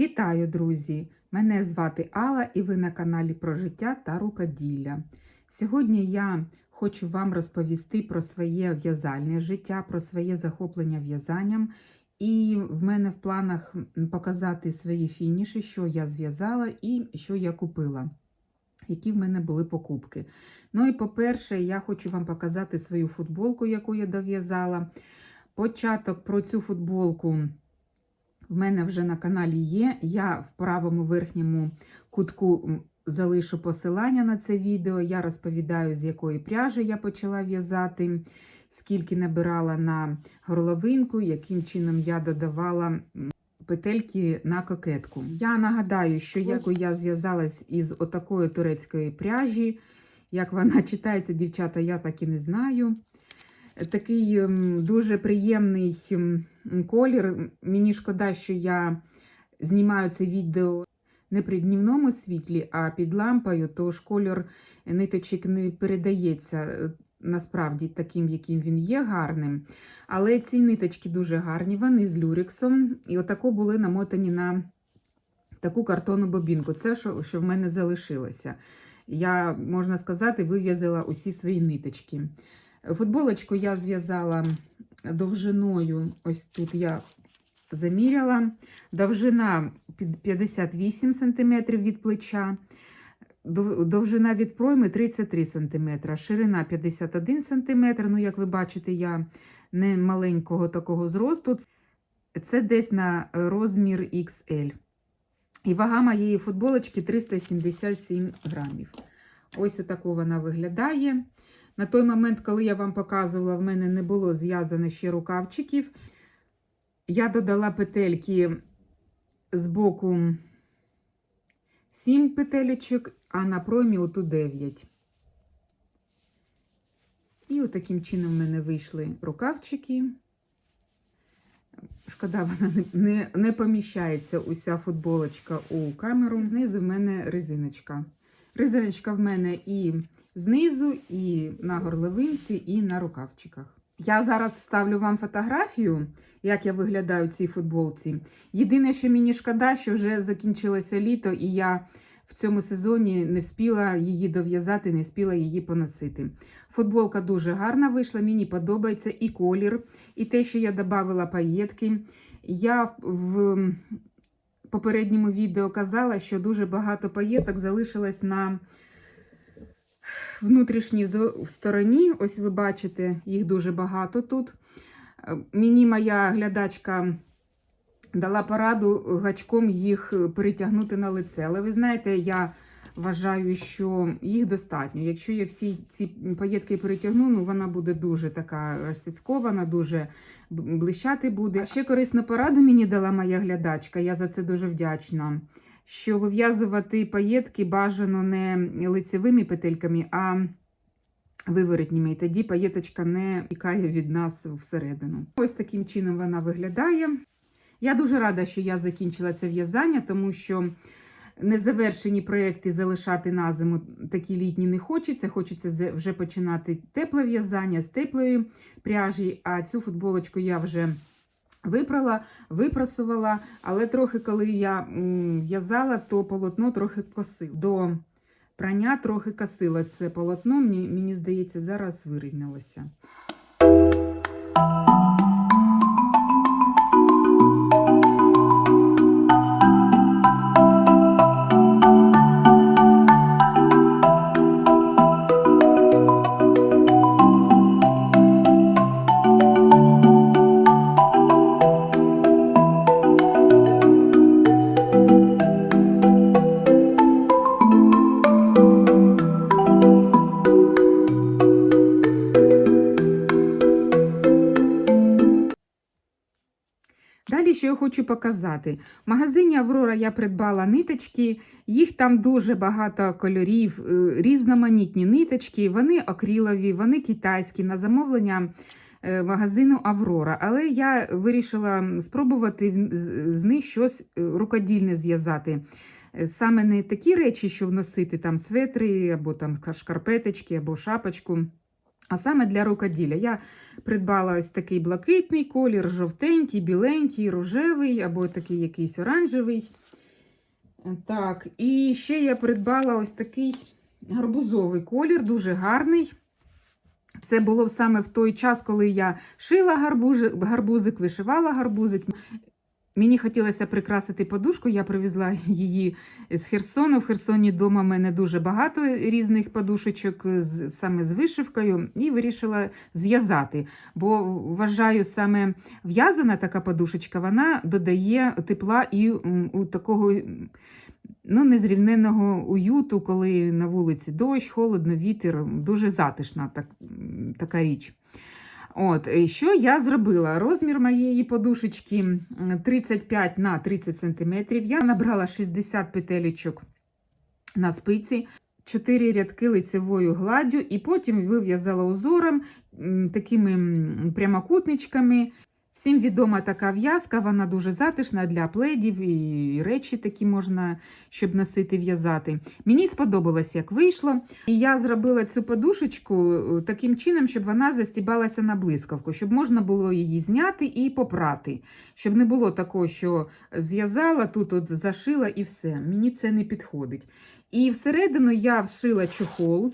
Вітаю, друзі! Мене звати Алла і ви на каналі про життя та рукоділля. Сьогодні я хочу вам розповісти про своє в'язальне життя, про своє захоплення в'язанням. І в мене в планах показати свої фініші, що я зв'язала і що я купила, які в мене були покупки. Ну і по-перше, я хочу вам показати свою футболку, яку я дов'язала. Початок про цю футболку в мене вже на каналі є. Я в правому верхньому кутку залишу посилання на це відео. Я розповідаю, з якої пряжі я почала в'язати, скільки набирала на горловинку, яким чином я додавала петельки на кокетку. Я нагадаю, що як я зв'язалась із отакої турецької пряжі. Як вона читається, дівчата, я так і не знаю. Такий ем, дуже приємний ем, колір. Мені шкода, що я знімаю це відео не при днівному світлі, а під лампою, тож кольор ниточок не передається е, насправді таким, яким він є гарним. Але ці ниточки дуже гарні, вони з люрексом. І отако були намотані на таку картонну бобінку. Це що, що в мене залишилося. Я, можна сказати, вив'язала усі свої ниточки. Футболочку я зв'язала довжиною, ось тут я заміряла. Довжина під 58 см від плеча, довжина від пройми 33 см, ширина 51 см. Ну, як ви бачите, я не маленького такого зросту. Це десь на розмір XL. І вага моєї футболочки 377 грамів. Ось отако вона виглядає. На той момент, коли я вам показувала, в мене не було зв'язано ще рукавчиків. Я додала петельки з боку 7 петелечок, а на проймі оту 9. І отаким чином в мене вийшли рукавчики. Шкода, вона не, не, не поміщається уся футболочка у камеру. Знизу в мене резиночка. Резиночка в мене і знизу, і на горловинці, і на рукавчиках. Я зараз ставлю вам фотографію, як я виглядаю в цій футболці. Єдине, що мені шкода, що вже закінчилося літо, і я в цьому сезоні не вспіла її дов'язати, не вспіла її поносити. Футболка дуже гарна вийшла, мені подобається і колір, і те, що я додавала паєтки. Я в- попередньому відео казала, що дуже багато паєток залишилось на внутрішній стороні. Ось ви бачите, їх дуже багато тут. Мені моя глядачка дала пораду гачком їх перетягнути на лице. Але ви знаєте, я вважаю, що їх достатньо. Якщо я всі ці паєтки перетягну, ну вона буде дуже така розсіцькована, дуже блищати буде. А ще корисну пораду мені дала моя глядачка, я за це дуже вдячна. Що вив'язувати паєтки бажано не лицевими петельками, а виворотніми. І тоді паєточка не тікає від нас всередину. Ось таким чином вона виглядає. Я дуже рада, що я закінчила це в'язання, тому що незавершені проекти залишати на зиму такі літні не хочеться. Хочеться вже починати тепле в'язання з теплої пряжі. А цю футболочку я вже випрала, випрасувала, але трохи, коли я в'язала, то полотно трохи косило. До прання трохи косило це полотно. Мені, мені здається, зараз вирівнялося. Хочу показати. В магазині Аврора я придбала ниточки, їх там дуже багато кольорів, е, різноманітні ниточки, вони акрилові, вони китайські, на замовлення е, магазину Аврора. Але я вирішила спробувати з- них щось е, рукодільне зв'язати. Саме не такі речі, що вносити там светри, або там шкарпеточки, або шапочку. А саме для рукоділля. Я придбала ось такий блакитний колір, жовтенький, біленький, рожевий або такий якийсь оранжевий. Так, і ще я придбала ось такий гарбузовий колір, дуже гарний. Це було саме в той час, коли я шила гарбузи- гарбузик, вишивала гарбузик. Мені хотілося прикрасити подушку, я привезла її з Херсону. В Херсоні вдома в мене дуже багато різних подушечок саме з вишивкою, і вирішила зв'язати. Бо вважаю, саме в'язана така подушечка, вона додає тепла і у такого ну, незрівненого уюту, коли на вулиці дощ, холодно, вітер, дуже затишна так, така річ. От, і що я зробила? Розмір моєї подушечки 35 на 30 см. Я набрала 60 петелечок на спиці, 4 рядки лицевою гладдю, і потім вив'язала узором такими прямокутничками. Всім відома така в'язка, вона дуже затишна для пледів і речі такі можна, щоб носити в'язати. Мені сподобалось, як вийшло. І я зробила цю подушечку е, таким чином, щоб вона застібалася на блискавку, щоб можна було її зняти і попрати. Щоб не було такого, що зв'язала, тут от зашила і все. Мені це не підходить. І всередину я вшила чохол.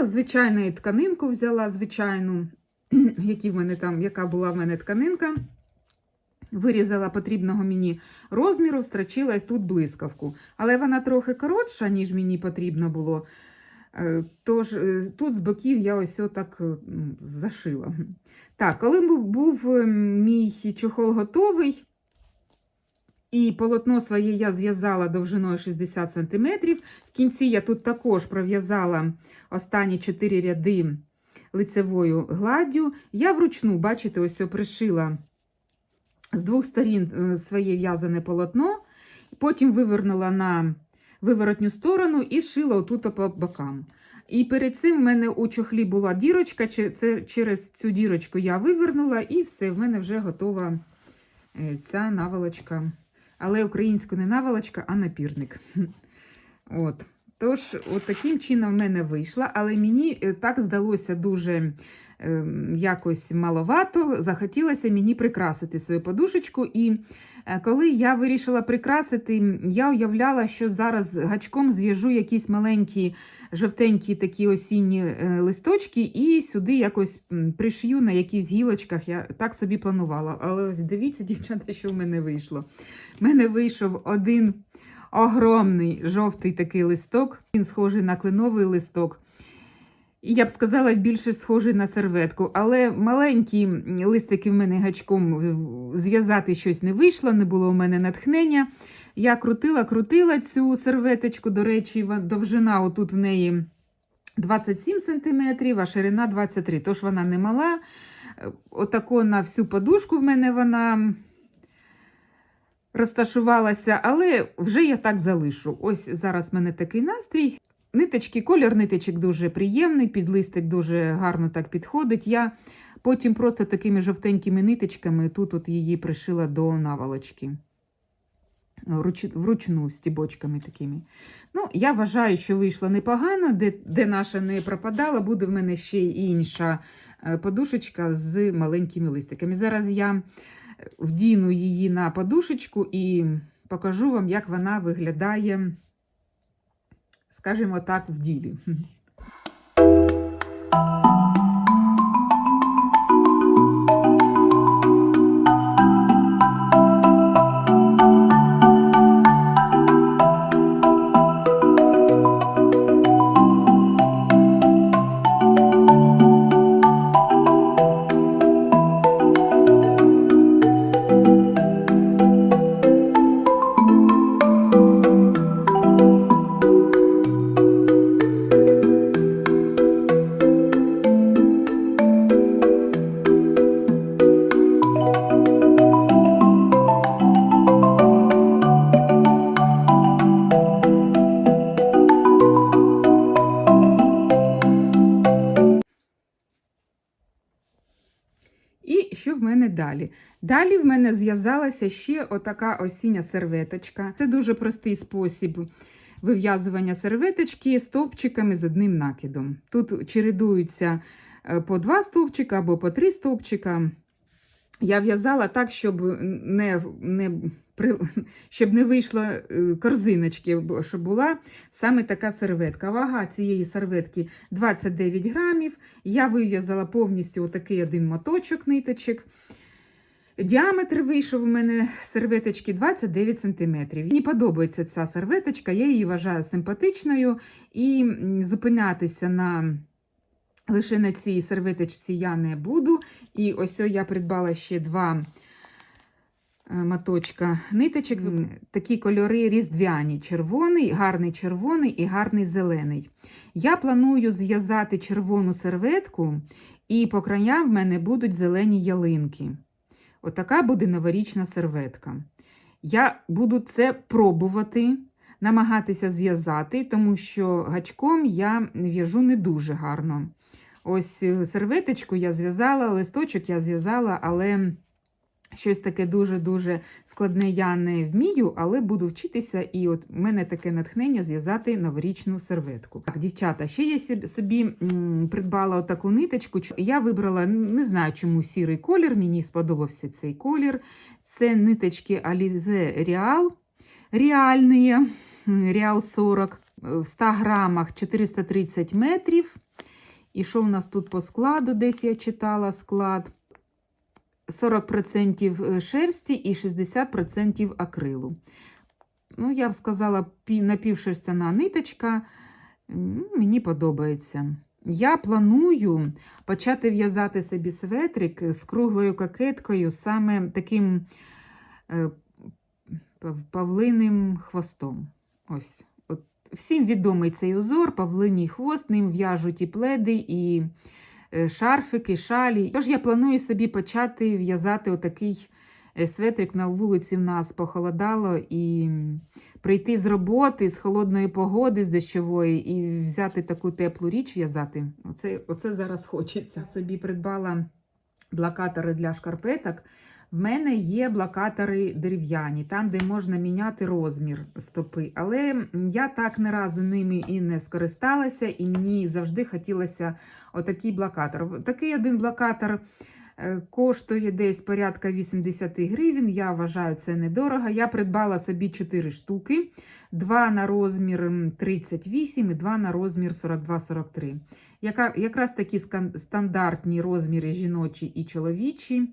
Е, Звичайну тканинку взяла, звичайну, які в мене там, яка була в мене тканинка. Вирізала потрібного мені розміру, страчила тут блискавку. Але вона трохи коротша, ніж мені потрібно було. Е, Тож е, тут з боків я ось отак е, зашила. Так, коли був е, мій чохол готовий, і полотно своє я зв'язала довжиною 60 см. В кінці я тут також пров'язала останні 4 ряди лицевою гладдю. Я вручну, бачите, ось пришила з двох сторін е, своє в'язане полотно, потім вивернула на виворотню сторону і шила отут по бокам. І перед цим в мене у чохлі була дірочка, це через цю дірочку я вивернула, і все, в мене вже готова е, ця наволочка. Але українською не наволочка, а напірник. От. Тож, от таким чином в мене вийшла, але мені е, так здалося дуже ем, якось маловато. Захотілося мені прикрасити свою подушечку. І е, коли я вирішила прикрасити, я уявляла, що зараз гачком зв'яжу якісь маленькі жовтенькі такі осінні е, листочки, і сюди якось пришью на якісь гілочках. Я так собі планувала. Але ось дивіться, дівчата, що в мене вийшло. В мене вийшов один огромний жовтий такий листок. Він схожий на кленовий листок. І я б сказала, більше схожий на серветку. Але маленькі листики в мене гачком зв'язати щось не вийшло, не було у мене натхнення. Я крутила, крутила цю серветочку. До речі, довжина отут в неї 27 см, а ширина 23 Тож вона не мала. Е, Отако на всю подушку в мене вона розташувалася, але вже я так залишу. Ось зараз в мене такий настрій. Ниточки, колір ниточок дуже приємний, під листик дуже гарно так підходить. Я потім просто такими жовтенькими ниточками тут от її пришила до наволочки. Вруч, вручну стібочками такими. Ну, я вважаю, що вийшло непогано, де, де наша не пропадала, буде в мене ще інша е, подушечка з маленькими листиками. Зараз я вдіну її на подушечку і покажу вам, як вона виглядає, скажімо так, в ділі. Що в мене далі? Далі в мене зв'язалася ще отака осіння серветочка. Це дуже простий спосіб вив'язування серветочки стовпчиками з одним накидом. Тут чередуються е, по два стовпчика або по три стовпчика. Я в'язала так, щоб не, не, щоб не вийшло е, корзиночки, щоб була саме така серветка. Вага цієї серветки 29 грамів. Я вив'язала повністю отакий один моточок ниточок. Діаметр вийшов у мене серветочки 29 см. Мені подобається ця серветочка, я її вважаю симпатичною. І зупинятися на лише на цій серветочці я не буду. І ось я придбала ще два моточка ниточок. Такі кольори різдвяні: червоний, гарний червоний і гарний зелений. Я планую зв'язати червону серветку, і по краям в мене будуть зелені ялинки. Отака буде новорічна серветка. Я буду це пробувати, намагатися зв'язати, тому що гачком я в'яжу не дуже гарно. Ось е, серветочку я зв'язала, листочок я зв'язала, але щось таке дуже-дуже складне я не вмію, але буду вчитися, і от в мене таке натхнення зв'язати новорічну серветку. Так, дівчата, ще я собі придбала таку ниточку. Я вибрала, не знаю, чому сірий колір, мені сподобався цей колір. Це ниточки Alize Real. Реальні, Real 40. В 100 грамах 430 метрів. І що в нас тут по складу? Десь я читала склад. 40% шерсті і 60% акрилу. Ну, я б сказала, напівшерстяна ниточка. Мені подобається. Я планую почати в'язати собі светрик з круглою кокеткою, саме таким е, павлиним хвостом. Ось. От, всім відомий цей узор, павлиній хвост, ним в'яжуть і пледи, і е, шарфики, шалі. Тож я планую собі почати в'язати отакий е, светрик на вулиці. В нас похолодало, і прийти з роботи, з холодної погоди, з дощової, і взяти таку теплу річ в'язати. Оце, оце зараз хочеться. Собі придбала блокатори для шкарпеток. В мене є блокатори дерев'яні, там, де можна міняти розмір стопи. Але я так не разу ними і не скористалася, і мені завжди хотілося отакий блокатор. Такий один блокатор е, коштує десь порядка 80 гривень. Я вважаю, це недорого. Я придбала собі 4 штуки: два на розмір 38 і два на розмір 42-43. Яка, якраз такі стандартні розміри жіночі і чоловічі.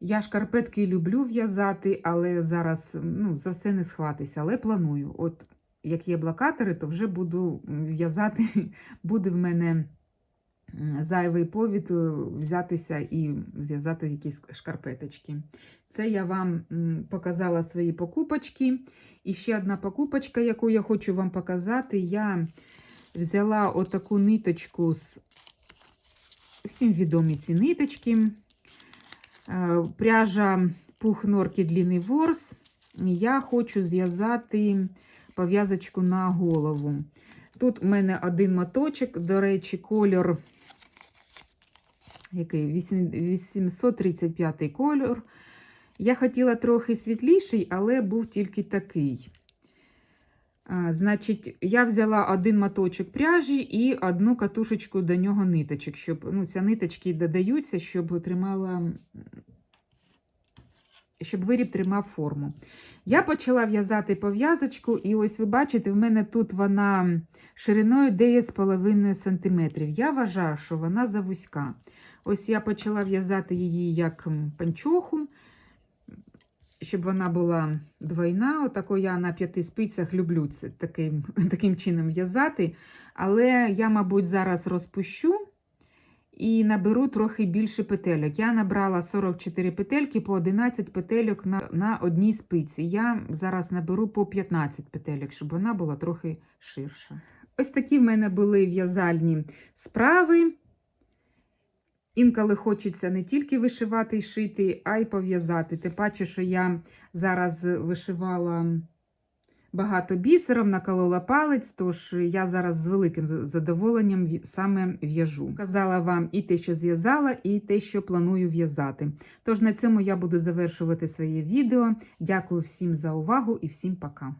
Я шкарпетки люблю в'язати, але зараз ну, за все не схватися, але планую. От як є блокатори, то вже буду в'язати, буде в мене зайвий повід е, взятися і зв'язати якісь шкарпеточки. Це я вам показала свої покупочки. І ще одна покупочка, яку я хочу вам показати. Я взяла отаку ниточку з всім відомі ці ниточки. Е, Пряжа пух норки длинний ворс. Я хочу зв'язати пов'язочку на голову. Тут у мене один моточок, до речі, кольор який? 835 кольор. Я хотіла трохи світліший, але був тільки такий. Значить, я взяла один моточок пряжі і одну катушечку до нього ниточок, щоб ну, ці ниточки додаються, щоб тримала, щоб виріб тримав форму. Я почала в'язати пов'язочку, і ось ви бачите, в мене тут вона шириною 9,5 см. Я вважаю, що вона завузька. Ось я почала в'язати її як панчоху, щоб вона була двойна. Отако я на п'яти спицях люблю це таким, таким чином в'язати. Але я, мабуть, зараз розпущу і наберу трохи більше петельок. Я набрала 44 петельки по 11 петельок на, на одній спиці. Я зараз наберу по 15 петельок, щоб вона була трохи ширша. Ось такі в мене були в'язальні справи. Інколи хочеться не тільки вишивати і шити, а й пов'язати. Тим паче, що я зараз вишивала багато бісером, наколола палець, тож я зараз з великим задоволенням саме в'яжу. Казала вам і те, що зв'язала, і те, що планую в'язати. Тож на цьому я буду завершувати своє відео. Дякую всім за увагу і всім пока.